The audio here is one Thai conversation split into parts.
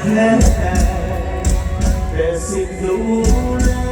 แท้แต่สิบดูแล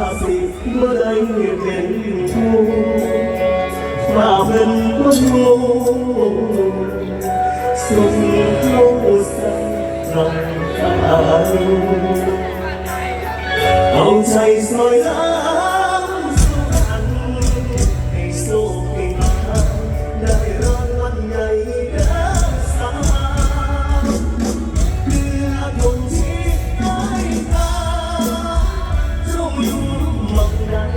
าสิเมื่อใดเห็นผู้มาเป็นคนงงสุขลงสักรังกายเอาใจ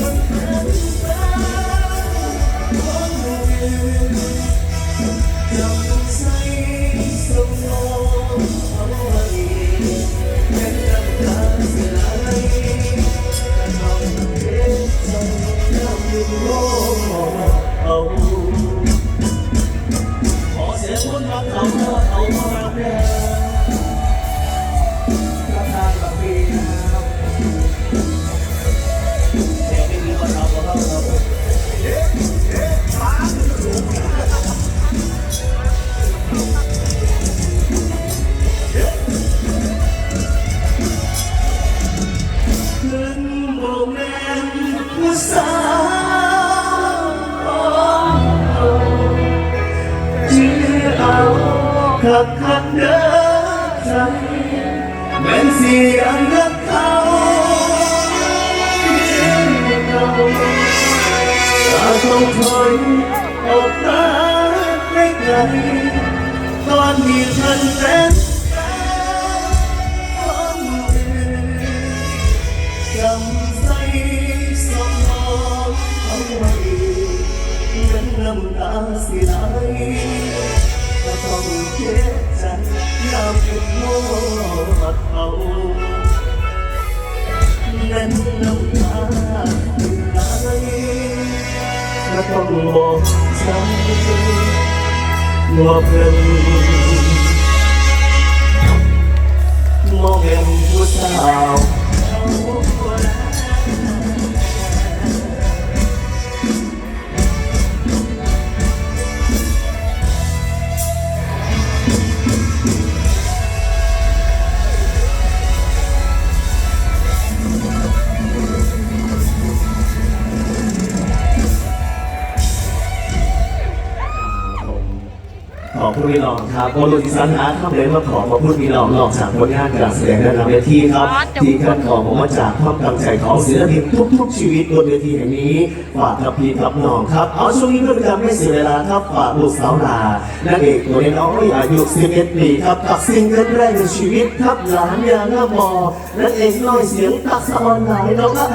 มันก็คือแบบ hak dersen Ben siyanlah kau Ta không thôi ông ta cách này toàn vì thân đến Cầm say sông hò Ông mây Đến năm ta xin ai ก็ต้องเจ็บใจยมถึงโลกเขานั้นน้ำตาไหลก็ต้องบอกใจว่าเป็น คุณพี่น้องครับบรุษสันหาครับเลยมาขอมาพูดพี่น้องนอกจากผลงานการแสดงด้านหลังเวทีครับ ที่ขั้นของผมมาจากความตั้งใจของศิลปินทุกๆชีวิตบนเวทีแห่งนี้ฝากกับพี่กับน้องครับเอาช่วงนี้เพื่อเป็นการไม่เสียเวลาครับฝากลูกสาวลานางเอกตัวน้อยอายุ11ปีครับกับซิงเกิลแรกในชีวิตครับหลานยางามอนางเอกน้อยเสียงตักสะออนหลายน้องอา